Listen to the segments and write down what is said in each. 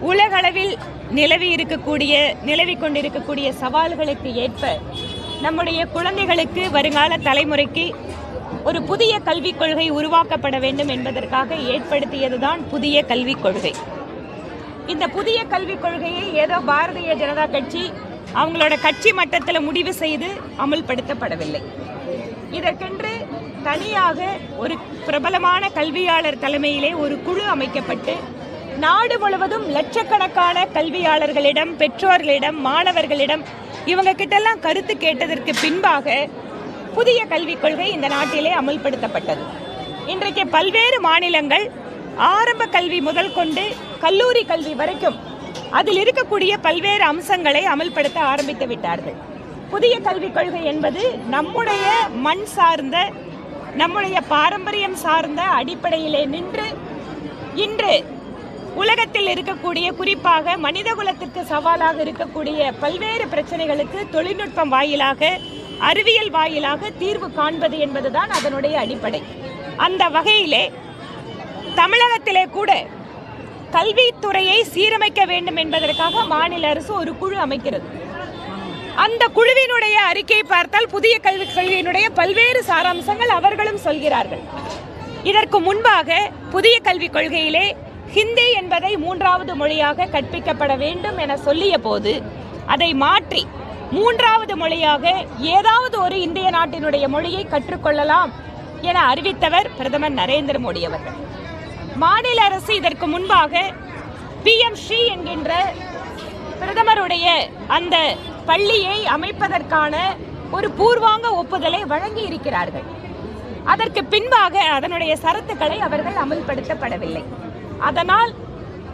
உலகளவில் நிலவி இருக்கக்கூடிய நிலவி கொண்டிருக்கக்கூடிய சவால்களுக்கு ஏற்ப நம்முடைய குழந்தைகளுக்கு வருங்கால தலைமுறைக்கு ஒரு புதிய கல்விக் கொள்கை உருவாக்கப்பட வேண்டும் என்பதற்காக ஏற்படுத்தியதுதான் புதிய கல்விக் கொள்கை. இந்த புதிய கல்விக் கொள்கையை ஏதோ பாரதிய ஜனதா கட்சி அவங்களோட கட்சி மட்டத்தில் முடிவு செய்து அமுல்படுத்தப்படவில்லை. இதற்கென்று தனியாக ஒரு பிரபலமான கல்வியாளர் தலைமையிலே ஒரு குழு அமைக்கப்பட்டு நாடு முழுவதும் லட்சக்கணக்கான கல்வியாளர்களிடம் பெற்றோர்களிடம் மாணவர்களிடம் இவங்க கிட்டெல்லாம் கருத்து கேட்டதற்கு பின்பாக புதிய கல்விக் கொள்கை இந்த நாட்டிலே அமல்படுத்தப்பட்டது. இன்றைக்கு பல்வேறு மாநிலங்கள் ஆரம்ப கல்வி முதல் கொண்டு கல்லூரி கல்வி வரைக்கும் அதில் இருக்கக்கூடிய பல்வேறு அம்சங்களை அமல்படுத்த ஆரம்பித்து விட்டார்கள். புதிய கல்விக் கொள்கை என்பது நம்முடைய மண் சார்ந்த நம்முடைய பாரம்பரியம் சார்ந்த அடிப்படையிலே நின்று இன்று உலகத்தில் இருக்கக்கூடிய குறிப்பாக மனிதகுலத்திற்கு சவாலாக இருக்கக்கூடிய பல்வேறு பிரச்சனைகளுக்கு தொழில்நுட்பம் வாயிலாக அறிவியல் வாயிலாக தீர்வு காண்பது என்பதுதான் அதனுடைய அடிப்படை. அந்த வகையிலே தமிழகத்திலே கூட கல்வித்துறையை சீரமைக்க வேண்டும் என்பதற்காக மாநில அரசு ஒரு குழு அமைக்கிறது. அந்த குழுவினுடைய அறிக்கையை பார்த்தால் புதிய கல்விக் கொள்கையினுடைய பல்வேறு சாராம்சங்கள் அவர்களும் சொல்கிறார்கள். இதற்கு முன்பாக புதிய கல்விக் கொள்கையிலே ஹிந்தி என்பதை மூன்றாவது மொழியாக கற்பிக்கப்பட வேண்டும் என சொல்லிய போது அதை மாற்றி மூன்றாவது மொழியாக ஏதாவது ஒரு இந்திய நாட்டினுடைய மொழியை கற்றுக்கொள்ளலாம் என அறிவித்தவர் பிரதமர் நரேந்திர மோடி அவர்கள். மாநில அரசு இதற்கு முன்பாக பிஎம் ஸ்ரீ என்கின்ற பிரதமருடைய அந்த பள்ளியை அமைப்பதற்கான ஒரு பூர்வாங்க ஒப்புதலை வழங்கி இருக்கிறார்கள் அதற்கு பின்பாக அதனுடைய சரத்துக்களை அவர்கள் அமல்படுத்தப்படவில்லை. அதனால்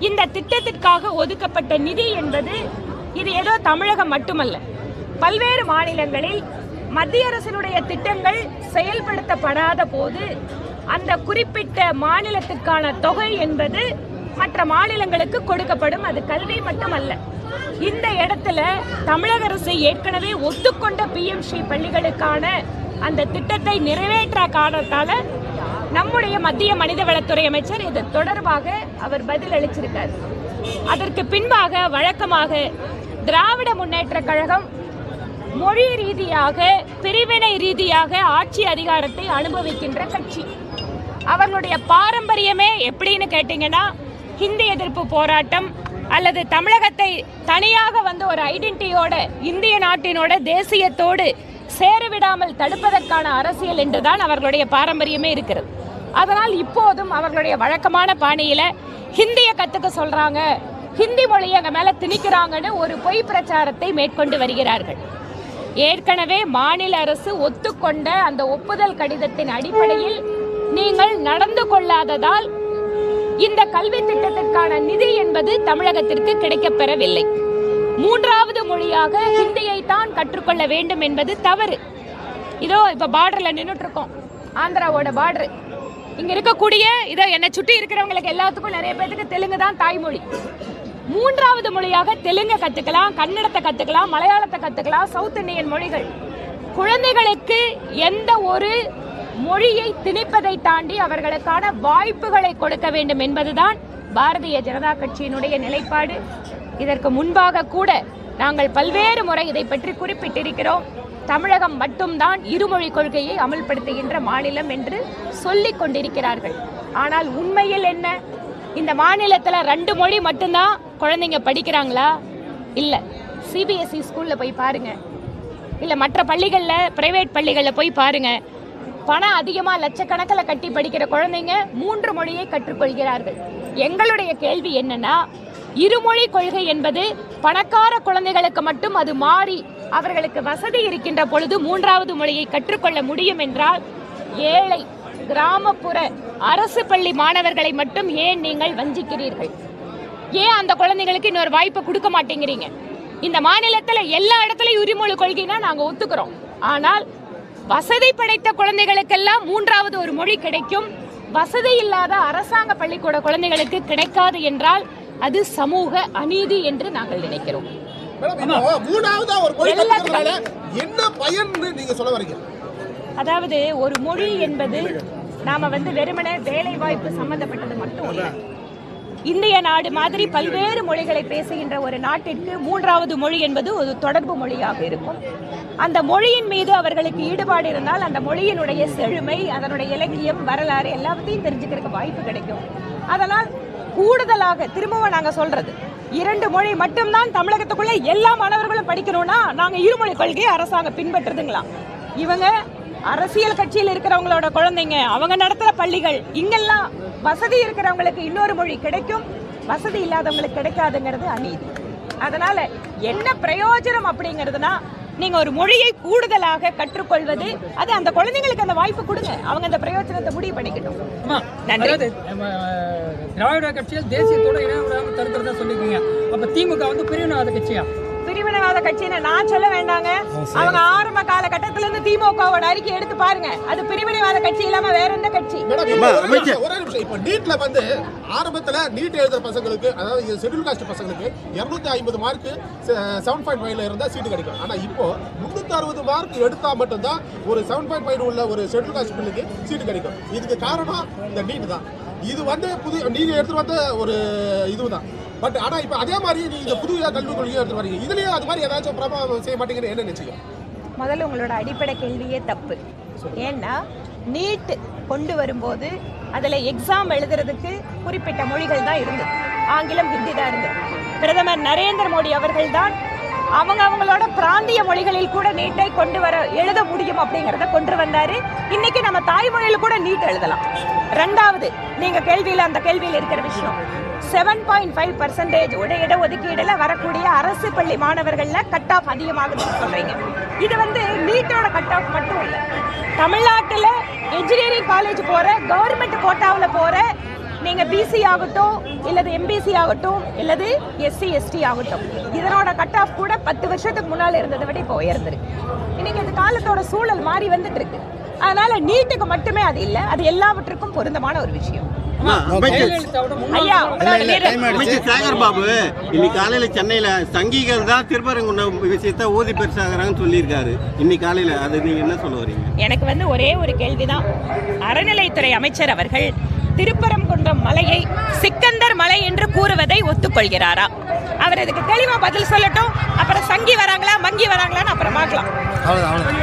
இந்த திட்டத்திற்காக ஒதுக்கப்பட்ட நிதி என்பது இது ஏதோ தமிழகம் மட்டுமல்ல. பல்வேறு மாநிலங்களில் மத்திய அரசினுடைய திட்டங்கள் செயல்படுத்தப்படாத போது அந்த குறிப்பிட்ட மாநிலத்திற்கான தொகை என்பது மற்ற மாநிலங்களுக்கு கொடுக்கப்படும் அது கல்வி மட்டுமல்ல. இந்த இடத்துல தமிழக அரசு ஏற்கனவே ஒத்துக்கொண்ட பிஎம்சி பள்ளிகளுக்கான அந்த திட்டத்தை நிறைவேற்ற காரணத்தால நம்முடைய மத்திய மனிதவளத்துறை அமைச்சர் இது தொடர்பாக அவர் பதில் அளிச்சிருக்கார். அதற்கு பின்பாக வழக்கமாக திராவிட முன்னேற்ற கழகம் மொழி ரீதியாக பிரிவினை ரீதியாக ஆட்சி அதிகாரத்தை அனுபவிக்கின்ற கட்சி. அவர்களுடைய பாரம்பரியமே எப்படின்னு கேட்டிங்கன்னா ஹிந்தி எதிர்ப்பு போராட்டம் அல்லது தமிழகத்தை தனியாக வந்து ஒரு ஐடென்டிட்டியோட இந்திய நாட்டினோட தேசியத்தோடு சேரவிடாமல் தடுப்பதற்கான அரசியல் என்றுதான் அவர்களுடைய பாரம்பரியமே இருக்கிறது. அதனால் இப்போதும் அவர்களுடைய வழக்கமான பாணியில் ஹிந்தியை கற்றுக்க சொல்கிறாங்க ஹிந்தி மொழியை எங்கள் மேலே திணிக்கிறாங்கன்னு ஒரு பொய் பிரச்சாரத்தை மேற்கொண்டு வருகிறார்கள். ஏற்கனவே மாநில அரசு ஒத்துக்கொண்ட அந்த ஒப்புதல் கடிதத்தின் அடிப்படையில் நீங்கள் நடந்து கொள்ளாததால் இந்த கல்வி திட்டத்திற்கான நிதி என்பது தமிழகத்திற்கு கிடைக்கப்பெறவில்லை. மூன்றாவது மொழியாக ஹிந்தியை தான் கற்றுக்கொள்ள வேண்டும் என்பது தவறு. இதோ இப்ப பார்டர்ல நின்றுட்டு இருக்கோம். ஆந்திராவோட பார்டர் இங்க இருக்கக்கூடிய இதை என்னை சுற்றி இருக்கிறவங்களுக்கு எல்லாத்துக்கும் நிறைய பேருக்கு தெலுங்கு தான் தாய்மொழி. மூன்றாவது மொழியாக தெலுங்கை கத்துக்கலாம் கன்னடத்தை கத்துக்கலாம் மலையாளத்தை கத்துக்கலாம் சவுத் இந்தியன் மொழிகள். குழந்தைகளுக்கு எந்த ஒரு மொழியை திணிப்பதை தாண்டி அவர்களுக்கான வாய்ப்புகளை கொடுக்க வேண்டும் என்பதுதான் பாரதிய ஜனதா கட்சியினுடைய நிலைப்பாடு. இதற்கு முன்பாக கூட நாங்கள் பல்வேறு முறை இதை பற்றி குறிப்பிட்டிருக்கிறோம். தமிழகம் மட்டும்தான் இருமொழி கொள்கையை அமல்படுத்துகின்ற மாநிலம் என்று சொல்லிக் கொண்டிருக்கிறார்கள். ஆனால் உண்மையில் என்ன? இந்த மாநிலத்தில் ரெண்டு மொழி மட்டும்தான் குழந்தைங்க படிக்கிறாங்களா? இல்லை. சிபிஎஸ்இ ஸ்கூலில் போய் பாருங்கள் இல்லை மற்ற பள்ளிகளில் பிரைவேட் பள்ளிகளில் போய் பாருங்கள் பணம் அதிகமாக லட்சக்கணக்கில் கட்டி படிக்கிற குழந்தைங்க மூன்று மொழியை கற்றுக்கொள்கிறார்கள். எங்களுடைய கேள்வி என்னன்னா இருமொழி கொள்கை என்பது பணக்கார குழந்தைகளுக்கு மட்டும் அது மாறி அவர்களுக்கு வசதி இருக்கின்ற பொழுது மூன்றாவது மொழியை கற்றுக்கொள்ள முடியும் என்றால் ஏழை கிராமப்புற அரசு பள்ளி மாணவர்களை மட்டும் ஏன் நீங்கள் வஞ்சிக்கிறீர்கள்? ஏன் அந்த குழந்தைங்களுக்கு இன்னொரு வாய்ப்பை கொடுக்க மாட்டேங்கிறீங்க? இந்த மாநிலத்தில் எல்லா இடத்துலையும் உரிமொழி கொள்கைனா நாங்கள் ஒத்துக்கிறோம். ஆனால் வசதி படைத்த குழந்தைகளுக்கெல்லாம் மூன்றாவது ஒரு மொழி கிடைக்கும். வசதி இல்லாத அரசாங்க பள்ளிக்கூட குழந்தைகளுக்கு கிடைக்காது என்றால் அது சமூக அநீதி என்று நாங்கள் நினைக்கிறோம். மூணாவதா ஒரு மொழி என்ன பயன்னு நீங்க சொல்ல வரீங்க? அதாவது ஒரு மொழி என்பது நாம வந்து வெறுமனே வேலை வாய்ப்பு சம்பந்தப்பட்டது மட்டும் இல்லை. இந்திய நாடு மாதிரி பல்வேறு மொழிகளை பேசுகின்ற ஒரு நாட்டிற்கு மூன்றாவது மொழி என்பது ஒரு தொடர்பு மொழியாக இருக்கும். அந்த மொழியின் மீது அவர்களுக்கு ஈடுபாடு இருந்தால் அந்த மொழியினுடைய செழுமை அதனுடைய இலக்கியம் வரலாறு எல்லாத்தையும் தெரிஞ்சுக்கிறதுக்கு வாய்ப்பு கிடைக்கும். அதனால் கூடுதலாக திரும்பவும் நாங்க சொல்றது. இரண்டு மொழி மட்டும்தான் தமிழகத்துக்குள்ள எல்லா மாணவர்களும் படிக்கணும்னா நாங்க இருமொழி கொள்கையை அரசாங்கம் பின்பற்றுதுங்களா? இவங்க அரசியல் கட்சியில் இருக்கிறவங்களோட குழந்தைங்க அவங்க நடத்துற பள்ளிகள் இங்கெல்லாம் வசதி இருக்கிறவங்களுக்கு இன்னொரு மொழி கிடைக்கும். வசதி இல்லாதவங்களுக்கு கிடைக்காதுங்கிறது அநீதி. அதனால என்ன பிரயோஜனம் அப்படிங்கிறதுனா நீங்க ஒரு மொழியை கூடுதலாக கற்றுக்கொள்வது அது அந்த குழந்தைங்களுக்கு அந்த வாய்ப்பு கொடுங்க. அவங்க அந்த பிரயோஜனத்தை முடிவு பண்ணிக்கட்டும். திராவிட கட்சியில் தேசியத்தோட இடம் விடாம தடுக்கிறதா சொல்லிருக்கீங்க அப்ப திமுக வந்து பிரிவினவாத கட்சியா? பிரிவினவாத கட்சின்னு நான் சொல்ல வேண்டாங்க. அவங்க ஆரம்ப காலகட்டத்தில இருந்து திமுகவோட அறிக்கை எடுத்து பாருங்க. அது பிரிவினவாத கட்சி இல்லாம வேற எந்த கட்சி? இப்போ நீட்ல வந்து ஆரம்பத்துல நீட் எழுதுற பசங்களுக்கு அதாவது ஷெட்யூல் காஸ்ட் பசங்களுக்கு 250 ஐம்பது மார்க் செவன் பாயிண்ட் ஃபைவ்ல இருந்தா சீட்டு கிடைக்கும். ஆனா இப்போ முன்னூத்தி அறுபது மார்க் எடுத்தா மட்டும்தான் ஒரு செவன் பாயிண்ட் ஃபைவ் உள்ள ஒரு ஷெட்யூல் காஸ்ட் பிள்ளைக்கு சீட்டு கிடைக்கும். இதுக்கு காரணம் இந்த நீட் தான். இது வந்து புது நீங்க எடுத்துட்டு வந்த ஒரு இதுதான். பட் ஆனா இப்போ அதே மாதிரி நீங்க இந்த புது கல்விக் கொள்கையை எடுத்து வரீங்க இதுலயும் அது மாதிரி ஏதாச்சும் பிரபாவம் செய்ய மாட்டீங்கன்னு என்ன நிச்சயம் முதல்ல உங்களோட அடிப்படை கேள்வியே தப்பு. ஏன்னா நீட் கொண்டு வரும்போது அதில் எக்ஸாம் எழுதுறதுக்கு குறிப்பிட்ட மொழிகள் தான் இருந்தது. ஆங்கிலம் ஹிந்தி தான் இருந்தது. பிரதமர் நரேந்திர மோடி அவர்கள் தான் அவங்க அவங்களோட பிராந்திய மொழிகளில் கூட நீட்டை கொண்டு வர எழுத முடியும் அப்படிங்கிறத கொண்டு வந்தாரு. இன்னைக்கு நம்ம தாய்மொழியில் கூட நீட் எழுதலாம். ரெண்டாவது நீங்க கேள்வியில் அந்த கேள்வியில் இருக்கிற விஷயம். செவன் பாயிண்ட் ஃபைவ் பர்சன்டேஜ் உடைய இடஒதுக்கீடுல வரக்கூடிய அரசு பள்ளி மாணவர்கள்ல கட் ஆஃப் அதிகமாகுதுன்னு சொல்றீங்க. இது வந்து நீட்டோட கட் ஆஃப் மட்டும் இல்லை. தமிழ்நாட்டில் இன்ஜினியரிங் காலேஜ் போற கவர்மெண்ட் கோட்டாவில் போற நீங்க பிசி ஆகட்டும் இல்லது எம்பிசி ஆகட்டும் இல்லது எஸ்சி எஸ்டி ஆகட்டும். இதனோட கட் ஆஃப் கூட பத்து வருஷத்துக்கு முன்னால இருந்ததை விட இப்போ உயர்ந்திருக்கு. இன்னைக்கு அந்த காலத்தோட சூழல் மாறி வந்துட்டு இருக்கு அதனால நீட்டுக்கு மட்டுமே அது இல்லை அது எல்லாவற்றுக்கும் பொருந்தமான ஒரு விஷயம். இன்னைக்கு காலையில சென்னையில சங்கிகள் தான் திருப்பரங்குன்றம் விஷயத்த ஊதி பெருசாகிறாங்கன்னு சொல்லியிருக்காரு. இன்னைக்கு காலையில அது நீங்க என்ன சொல்ல வரீங்க? எனக்கு வந்து ஒரே ஒரு கேள்விதான். அறநிலைத்துறை அமைச்சர் அவர்கள் திருப்பரங்குன்றம் மலையை சிக்கந்தர் மலை என்று கூறுவதை ஒத்துக்கொள்கிறாரா? அவர் இதுக்கு தெளிவாக பதில் சொல்லட்டும். அப்புறம் சங்கி வராங்களா மங்கி வராங்களான்னு அப்புறம் பார்க்கலாம்.